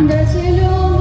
До